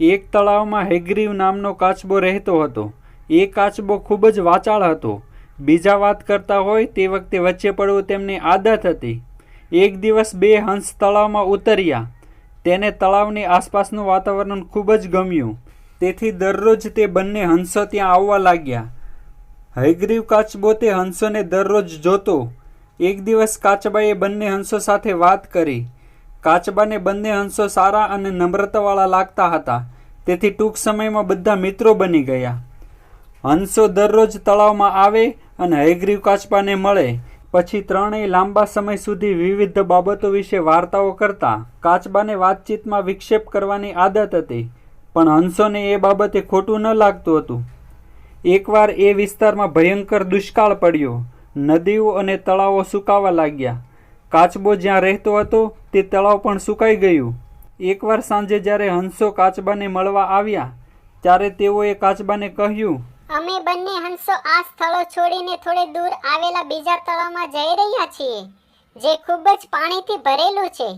એક તળાવમાં હેગ્રીવ નામનો કાચબો રહેતો હતો. એ કાચબો ખૂબ જ વાચાળ હતો. બીજા વાત કરતા હોય તે વખતે વચ્ચે પડવું તેમની આદત હતી. એક દિવસ બે હંસ તળાવમાં ઉતર્યા. તેને તળાવની આસપાસનું વાતાવરણ ખૂબ જ ગમ્યું. તેથી દરરોજ તે બંને હંસો ત્યાં આવવા લાગ્યા. હૈગ્રીવ કાચબો તે હંસોને દરરોજ જોતો. એક દિવસ કાચબાએ બંને હંસો સાથે વાત કરી. કાચબાને બંને હંસો સારા અને નમ્રતાવાળા લાગતા હતા. તેથી ટૂંક સમયમાં બધા મિત્રો બની ગયા. હંસો દરરોજ તળાવમાં આવે અને હયગ્રીવ કાચબાને મળે. પછી ત્રણેય લાંબા સમય સુધી વિવિધ બાબતો વિશે વાર્તાઓ કરતા કાચબાને વાતચીતમાં વિક્ષેપ કરવાની આદત હતી. પણ હંસોને એ બાબતે ખોટું ન લાગતું હતું. એકવાર એ વિસ્તારમાં ભયંકર દુષ્કાળ પડ્યો. નદીઓ અને તળાવો સુકાવા લાગ્યા. કાચબો જ્યાં રહેતો હતો તે તળાવ પણ સુકાઈ ગયું. એકવાર સાંજે જ્યારે હંસો કાચબાને મળવા આવ્યા ત્યારે તેઓએ કાચબાને કહ્યું અમે બંને હંસો આ સ્થળો છોડીને થોડે દૂર આવેલા બીજા તળાવમાં જઈ રહ્યા છીએ જે ખૂબ જ પાણીથી ભરેલું છે.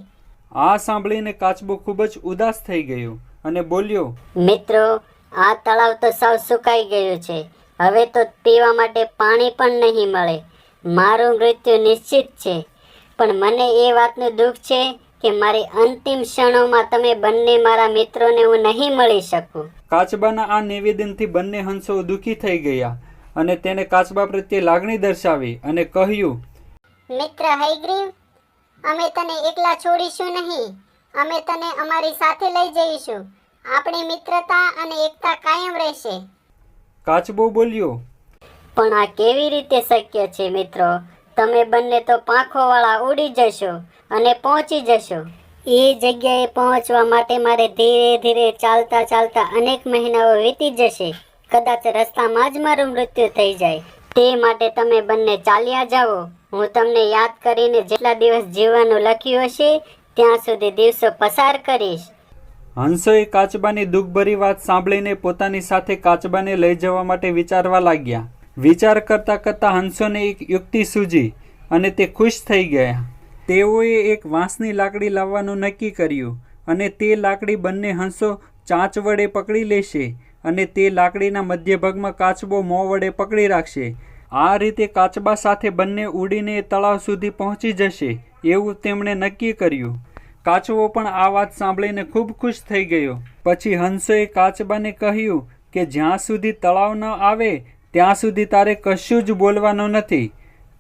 આ સાંભળીને કાચબો ખૂબ જ ઉદાસ થઈ ગયો અને બોલ્યો મિત્રો આ તળાવ તો સાવ સુકાઈ ગયું છે. હવે તો પીવા માટે પાણી પણ નહીં મળે. મારું મૃત્યુ નિશ્ચિત છે. પણ મને એ વાતનું દુઃખ છે કે મારી અંતિમ ક્ષણોમાં તમે બંને મારા મિત્રોને હું નહીં મળી શકું. કાચબાના આ નિવેદનથી બંને હંસો દુઃખી થઈ ગયા અને તેને કાચબા પ્રત્યે લાગણી દર્શાવી અને કહ્યું મિત્ર હૈગ્રીવ અમે તને એકલા છોડીશું નહીં. અમે તને અમારી સાથે લઈ જઈશું. આપણી મિત્રતા અને એકતા કાયમ રહેશે. કાચબો બોલ્યો પણ આ કેવી રીતે શક્ય છે મિત્રો? તમે બંને તો પાંખોવાળા ઉડી જશો અને પહોંચી જશો. એ જગ્યાએ પહોંચવા માટે મારે ધીરે ધીરે ચાલતા ચાલતા અનેક મહિનાઓ વીતી જશે. કદાચ રસ્તામાં જ મારું મૃત્યુ થઈ જાય. તે માટે તમે બંને ચાલ્યા જાઓ. હું તમને યાદ કરીને જેટલા દિવસ જીવવાનું લખ્યું હશે, ત્યાં સુધી દિવસો પસાર કરીશ. હંસોએ કાચબાની દુઃખભરી વાત સાંભળીને પોતાની સાથે કાચબાને લઈ જવા માટે વિચારવા લાગ્યા. વિચાર કરતાં કરતાં હંસોને એક યુક્તિ સૂજી અને તે ખુશ થઈ ગયા. તેઓએ એક વાંસની લાકડી લાવવાનું નક્કી કર્યું અને તે લાકડી બંને હંસો ચાંચ વડે પકડી લેશે અને તે લાકડીના મધ્ય ભાગમાં કાચબો મોં વડે પકડી રાખશે. આ રીતે કાચબા સાથે બંને ઉડીને તળાવ સુધી પહોંચી જશે એવું તેમણે નક્કી કર્યું. કાચબો પણ આ વાત સાંભળીને ખૂબ ખુશ થઈ ગયો. પછી હંસોએ કાચબાને કહ્યું કે જ્યાં સુધી તળાવ ન આવે ત્યાં સુધી તારે કશું જ બોલવાનું નથી.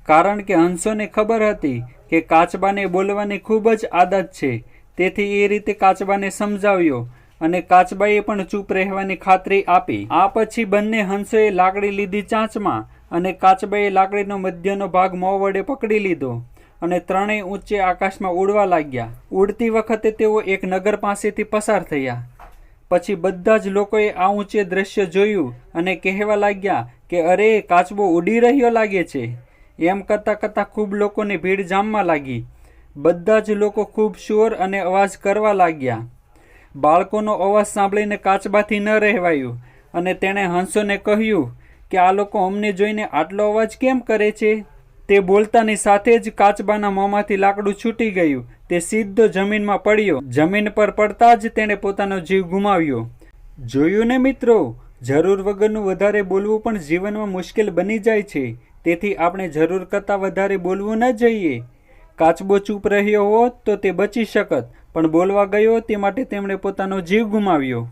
કારણ કે હંસોને ખબર હતી કે કાચબાને બોલવાની ખૂબ જ આદત છે. તેથી એ રીતે કાચબાને સમજાવ્યો અને કાચબાએ પણ ચૂપ રહેવાની ખાતરી આપી. આ પછી બંને હંસોએ લાકડી લીધી ચાંચમાં અને કાચબાએ લાકડીનો મધ્યનો ભાગ મોં વડે પકડી લીધો અને ત્રણેય ઊંચે આકાશમાં ઉડવા લાગ્યા. ઉડતી વખતે તેઓ એક નગર પાસેથી પસાર થયા. પછી બધા જ લોકોએ આ ઊંચે દ્રશ્ય જોયું અને કહેવા લાગ્યા કે અરે, કાચબો ઉડી રહ્યો લાગે છે. એમ કરતાં કરતાં ખૂબ લોકોની ભીડ જામવા લાગી. બધા જ લોકો ખૂબ શોર અને અવાજ કરવા લાગ્યા. બાળકોનો અવાજ સાંભળીને કાચબાથી ન રહેવાયું અને તેણે હંસોને કહ્યું કે આ લોકો અમને જોઈને આટલો અવાજ કેમ કરે છે? તે બોલતાની સાથે જ કાચબાના મોંમાંથી લાકડું છૂટી ગયું. તે સીધો જમીનમાં પડ્યો. જમીન પર પડતા જ તેણે પોતાનો જીવ ગુમાવ્યો. જોયું ને મિત્રો? જરૂર વગરનું વધારે બોલવું પણ જીવનમાં મુશ્કેલ બની જાય છે. તેથી આપણે જરૂર કરતાં વધારે બોલવું ન જોઈએ. કાચબો ચૂપ રહ્યો હોત તો તે બચી શકત, પણ બોલવા ગયો તે માટે તેમણે પોતાનો જીવ ગુમાવ્યો.